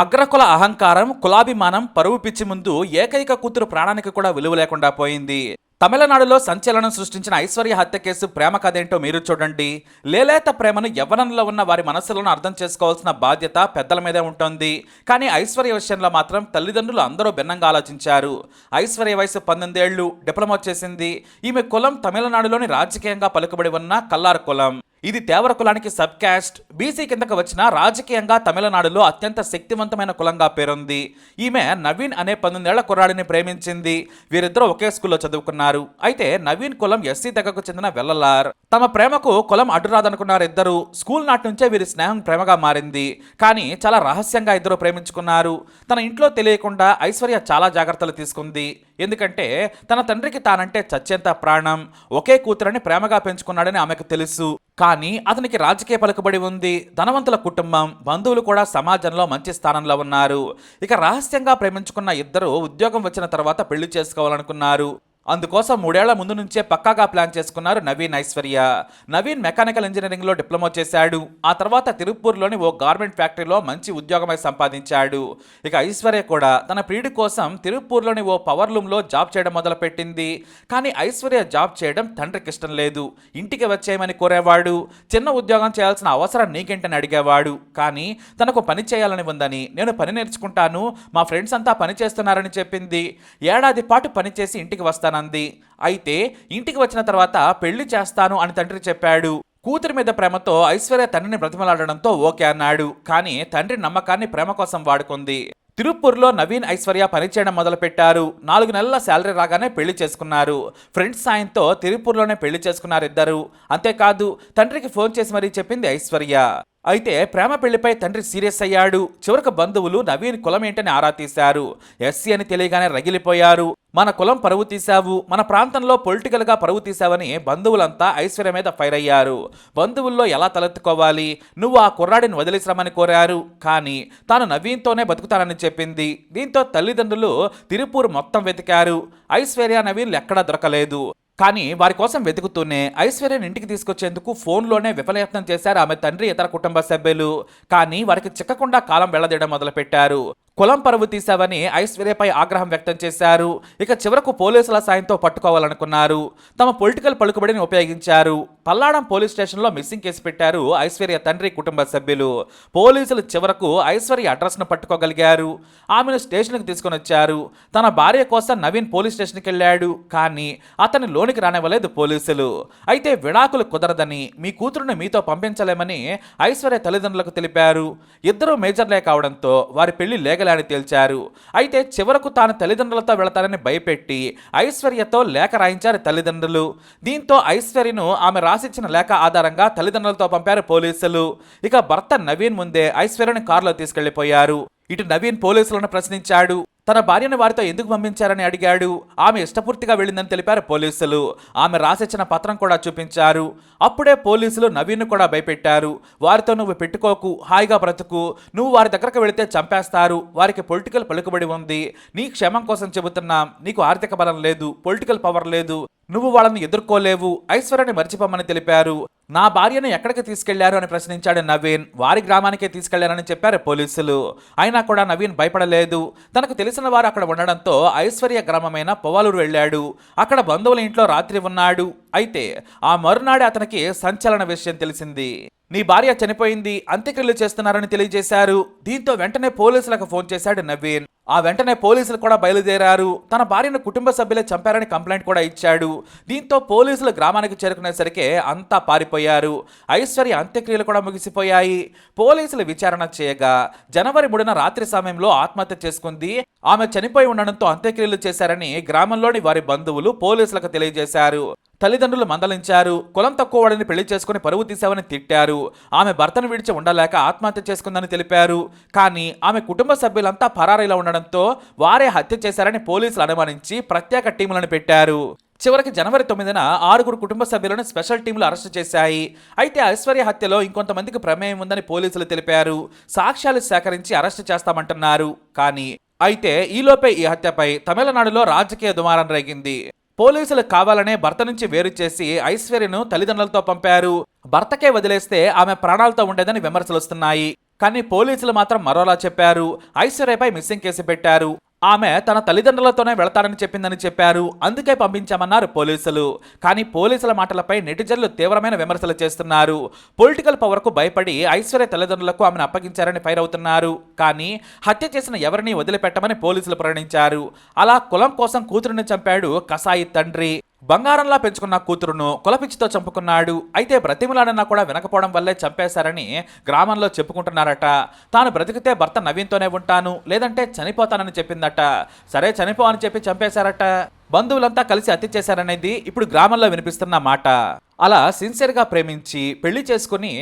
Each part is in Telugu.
అగ్రకుల అహంకారం కులాభిమానం పరువు పిచ్చి ముందు ఏకైక కూతురు ప్రాణానికి కూడా విలువ లేకుండా పోయింది. తమిళనాడులో సంచలనం సృష్టించిన ఐశ్వర్య హత్య కేసు ప్రేమ కథేంటో మీరు చూడండి. లేలేత ప్రేమను యవ్వనంలో ఉన్న వారి మనసులను అర్థం చేసుకోవాల్సిన బాధ్యత పెద్దల మీదే ఉంటుంది. కానీ ఐశ్వర్య విషయంలో మాత్రం తల్లిదండ్రులు అందరూ భిన్నంగా ఆలోచించారు. ఐశ్వర్య వయసు పంతొమ్మిదేళ్ళు డిప్లొమా చేసింది ఈమె కులం తమిళనాడులోని రాజకీయంగా పలుకుబడి ఉన్న కల్లార్ కులం. ఇది తేవర కులానికి సబ్ క్యాస్ట్ బీసీ కిందకు వచ్చిన రాజకీయంగా తమిళనాడులో అత్యంత శక్తివంతమైన కులంగా పేరుంది. ఈమె నవీన్ అనే పంతొమ్మిదేళ్ళ కుర్రాడిని ప్రేమించింది. వీరిద్దరూ ఒకే స్కూల్లో చదువుకున్నారు. అయితే నవీన్ కులం ఎస్సీ తెగకు చెందిన వెల్లలార్. తమ ప్రేమకు కులం అడ్డురాదనుకున్నారు ఇద్దరు స్కూల్ నాటి నుంచే వీరి స్నేహం ప్రేమగా మారింది. కానీ చాలా రహస్యంగా ఇద్దరు ప్రేమించుకున్నారు. తన ఇంట్లో తెలియకుండా ఐశ్వర్య చాలా జాగ్రత్తలు తీసుకుంది. ఎందుకంటే తన తండ్రికి తానంటే చచ్చేంత ప్రాణం. ఒకే కూతురని ప్రేమగా పెంచుకున్నాడని ఆమెకు తెలుసు. కానీ కానీ అతనికి రాజకీయ పలుకుబడి ఉంది. ధనవంతుల కుటుంబం బంధువులు కూడా సమాజంలో మంచి స్థానంలో ఉన్నారు. ఇక రహస్యంగా ప్రేమించుకున్న ఇద్దరు ఉద్యోగం వచ్చిన తర్వాత పెళ్ళి చేసుకోవాలనుకున్నారు. అందుకోసం మూడేళ్ళ ముందు నుంచే పక్కాగా ప్లాన్ చేసుకున్నారు నవీన్ ఐశ్వర్య. నవీన్ మెకానికల్ ఇంజనీరింగ్లో డిప్లొమా చేశాడు. ఆ తర్వాత తిరుపూర్లోని ఓ గార్మెంట్ ఫ్యాక్టరీలో మంచి ఉద్యోగమై సంపాదించాడు. ఇక ఐశ్వర్య కూడా తన ప్రియుడి కోసం తిరుపూర్లోని ఓ పవర్ లూమ్లో జాబ్ చేయడం మొదలుపెట్టింది. కానీ ఐశ్వర్య జాబ్ చేయడం తండ్రికి ఇష్టం లేదు. ఇంటికి వచ్చేయమని కోరేవాడు. చిన్న ఉద్యోగం చేయాల్సిన అవసరం నీకేంటని అడిగేవాడు. కానీ తనకు పని చేయాలని ఉందని నేను పని నేర్చుకుంటాను. మా ఫ్రెండ్స్ అంతా పని చేస్తున్నారని చెప్పింది. ఏడాది పాటు పనిచేసి ఇంటికి అంది అయితే ఇంటికి వచ్చిన తర్వాత పెళ్ళి చేస్తాను అని తండ్రి చెప్పాడు. కూతురి మీద ప్రేమతో ఐశ్వర్య తండ్రిని బ్రతిమలాడడంతో ఓకే అన్నాడు. కానీ తండ్రి నమ్మకాన్ని ప్రేమ కోసం వాడుకుంది. తిరుపూర్లో నవీన్ ఐశ్వర్య పనిచేయడం మొదలుపెట్టారు. నాలుగు నెలల శాలరీ రాగానే పెళ్ళి చేసుకున్నారు. ఫ్రెండ్స్ సాయంతో తిరుపూర్లోనే పెళ్ళి చేసుకున్నారు ఇద్దరు అంతేకాదు తండ్రికి ఫోన్ చేసి మరీ చెప్పింది ఐశ్వర్య. అయితే ప్రేమ పెళ్ళిపై తండ్రి సీరియస్ అయ్యాడు. చివరికి బంధువులు నవీన్ కులం ఏంటని ఆరా తీశారు. ఎస్సీ అని తెలియగానే రగిలిపోయారు. మన కులం పరువు తీశావు మన ప్రాంతంలో పొలిటికల్గా పరువు తీశావని బంధువులంతా ఐశ్వర్య మీద ఫైర్ అయ్యారు. బంధువుల్లో ఎలా తలెత్తుకోవాలి? నువ్వు ఆ కుర్రాడిని వదిలేసిరమని కోరారు. కానీ తాను నవీన్తోనే బతుకుతానని చెప్పింది. దీంతో తల్లిదండ్రులు తిరుపూర్ మొత్తం వెతికారు. ఐశ్వర్య నవీన్లు ఎక్కడా దొరకలేదు. కానీ వారి కోసం వెతుకుతూనే ఐశ్వర్యని ఇంటికి తీసుకొచ్చేందుకు ఫోన్లోనే విఫలయత్నం చేశారు ఆమె తండ్రి ఇతర కుటుంబ సభ్యులు. కానీ వారికి చిక్కకుండా కాలం వెళ్ళదీయడం మొదలుపెట్టారు. కులం పరువు తీశావని ఐశ్వర్యపై ఆగ్రహం వ్యక్తం చేశారు. ఇక చివరకు పోలీసుల సాయంతో పట్టుకోవాలనుకున్నారు. తమ పొలిటికల్ పలుకుబడిని ఉపయోగించారు. పల్లాడం పోలీస్ స్టేషన్లో మిస్సింగ్ కేసు పెట్టారు. ఐశ్వర్య తండ్రి కుటుంబ సభ్యులు పోలీసులు చివరకు ఐశ్వర్య అడ్రస్ను పట్టుకోగలిగారు. ఆమెను స్టేషన్కి తీసుకొని వచ్చారు. తన భార్య కోసం నవీన్ పోలీస్ స్టేషన్కి వెళ్ళాడు. కానీ అతని లోనికి రానివ్వలేదు పోలీసులు. అయితే విడాకులు కుదరదని మీ కూతురుని మీతో పంపించలేమని ఐశ్వర్య తల్లిదండ్రులకు తెలిపారు. ఇద్దరూ మేజర్లే కావడంతో వారి పెళ్ళి లేగలని తేల్చారు. అయితే చివరకు తాను తల్లిదండ్రులతో వెళతానని భయపెట్టి ఐశ్వర్యతో లేఖ రాయించారు తల్లిదండ్రులు. దీంతో ఐశ్వర్యను ఆమె రాసిచ్చిన లేఖ ఆధారంగా తల్లిదండ్రులతో పంపారు పోలీసులు. ఇక భర్త నవీన్ ముందే ఐశ్వర్యని కారులో తీసుకెళ్ళిపోయారు. ఇటు నవీన్ పోలీసులను ప్రశ్నించాడు. తన భార్యను వారితో ఎందుకు పంపించారని అడిగాడు. ఆమె ఇష్టపూర్తిగా వెళ్ళిందని తెలిపారు పోలీసులు. ఆమె రాసిచ్చిన పత్రం కూడా చూపించారు. అప్పుడే పోలీసులు నవీన్ను కూడా భయపెట్టారు. వారితో నువ్వు పెట్టుకోకు హాయిగా బ్రతుకు. నువ్వు వారి దగ్గరకు వెళితే చంపేస్తారు. వారికి పొలిటికల్ పలుకుబడి ఉంది. నీ క్షేమం కోసం చెబుతున్నాం. నీకు ఆర్థిక బలం లేదు పొలిటికల్ పవర్ లేదు. నువ్వు వాళ్ళని ఎదుర్కోలేవు ఐశ్వర్యని మర్చిపోమని తెలిపారు. నా భార్యను ఎక్కడికి తీసుకెళ్ళారు అని ప్రశ్నించాడు నవీన్. వారి గ్రామానికే తీసుకెళ్ళారని చెప్పారు పోలీసులు. అయినా కూడా నవీన్ భయపడలేదు. తనకు తెలిసిన వారు అక్కడ ఉండడంతో ఐశ్వర్య గ్రామమైన పొవాలూరు వెళ్ళాడు. అక్కడ బంధువుల ఇంట్లో రాత్రి ఉన్నాడు. అయితే ఆ మరునాడే అతనికి సంచలన విషయం తెలిసింది. నీ భార్య చనిపోయింది అంత్యక్రియలు చేస్తున్నారని తెలియజేశారు. దీంతో వెంటనే పోలీసులకు ఫోన్ చేశాడు నవీన్. ఆ వెంటనే పోలీసులు కూడా బయలుదేరారు. తన భార్యను కుటుంబ సభ్యులే చంపారని కంప్లైంట్ కూడా ఇచ్చాడు. దీంతో పోలీసులు గ్రామానికి చేరుకునేసరికి అంతా పారిపోయారు. ఐశ్వర్య అంత్యక్రియలు కూడా ముగిసిపోయాయి. పోలీసులు విచారణ చేయగా జనవరి మూడున రాత్రి సమయంలో ఆత్మహత్య చేసుకుంది. ఆమె చనిపోయి ఉండడంతో అంత్యక్రియలు చేశారని గ్రామంలోని వారి బంధువులు పోలీసులకు తెలియజేశారు. తల్లిదండ్రులు మందలించారు. కులం తక్కువ వాడిని పెళ్ళి చేసుకుని పరువు తీశావని తిట్టారు. ఆమె భర్తను విడిచి ఉండలేక ఆత్మహత్య చేసుకుందని తెలిపారు. కానీ ఆమె కుటుంబ సభ్యులంతా పరారీలో ఉండడంతో వారే హత్య చేశారని పోలీసులు అనుమానించి ప్రత్యేక టీములను పెట్టారు. చివరికి జనవరి తొమ్మిదిన ఆరుగురు కుటుంబ సభ్యులను స్పెషల్ టీంలు అరెస్టు చేశాయి. అయితే ఐశ్వర్య హత్యలో ఇంకొంతమందికి ప్రమేయం ఉందని పోలీసులు తెలిపారు. సాక్ష్యాలు సేకరించి అరెస్టు చేస్తామంటున్నారు. కానీ అయితే ఈలోపే ఈ హత్యపై తమిళనాడులో రాజకీయ దుమారం రేగింది. పోలీసులు కావాలనే భర్త నుంచి వేరు చేసి ఐశ్వర్యను తల్లిదండ్రులతో పంపారు. భర్తకే వదిలేస్తే ఆమె ప్రాణాలతో ఉండేదని విమర్శలు వస్తున్నాయి కానీ పోలీసులు మాత్రం మరోలా చెప్పారు. ఐశ్వర్యపై మిస్సింగ్ కేసు పెట్టారు. ఆమె తన తల్లిదండ్రులతోనే వెళతానని చెప్పిందని చెప్పారు. అందుకే పంపించామన్నారు పోలీసులు. కానీ పోలీసుల మాటలపై నెటిజన్లు తీవ్రమైన విమర్శలు చేస్తున్నారు. పొలిటికల్ పవర్కు భయపడి ఐశ్వర్య తల్లిదండ్రులకు ఆమెను అప్పగించారని ఫైర్ అవుతున్నారు. కానీ హత్య చేసిన ఎవరిని వదిలిపెట్టమని పోలీసులు ప్రకటించారు అలా కులం కోసం కూతురుని చంపాడు కసాయి తండ్రి. బంగారంలా పెంచుకున్న కూతురును కులపిచ్చితో చంపుకున్నాడు. అయితే బ్రతిమలాడన్నా కూడా వినకపోవడం వల్లే చంపేశారని గ్రామంలో చెప్పుకుంటున్నారట. తాను బ్రతికితే భర్త నవీన్తోనే ఉంటాను లేదంటే చనిపోతానని చెప్పిందట. సరే చనిపో అని చెప్పి చంపేశారట. బంధువులంతా కలిసి హత్య చేశారనేది ఇప్పుడు గ్రామంలో వినిపిస్తున్న మాట. అలా సిన్సియర్గా ప్రేమించి పెళ్ళి చేసుకుని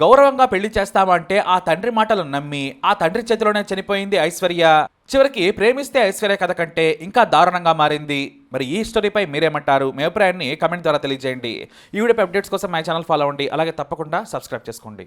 గౌరవంగా పెళ్ళి చేస్తామంటే ఆ తండ్రి మాటలు నమ్మి ఆ తండ్రి చేతిలోనే చనిపోయింది ఐశ్వర్య. చివరికి ప్రేమిస్తే ఐశ్వర్య కథ కంటే ఇంకా దారుణంగా మారింది. మరి ఈ స్టోరీపై మీరేమంటారు? మీ అభిప్రాయాన్ని కమెంట్ ద్వారా తెలియజేయండి. ఈ వీడియోపై అప్డేట్స్ కోసం మా ఛానల్ ఫాలో అవ్వండి. అలాగే తప్పకుండా సబ్స్క్రైబ్ చేసుకోండి.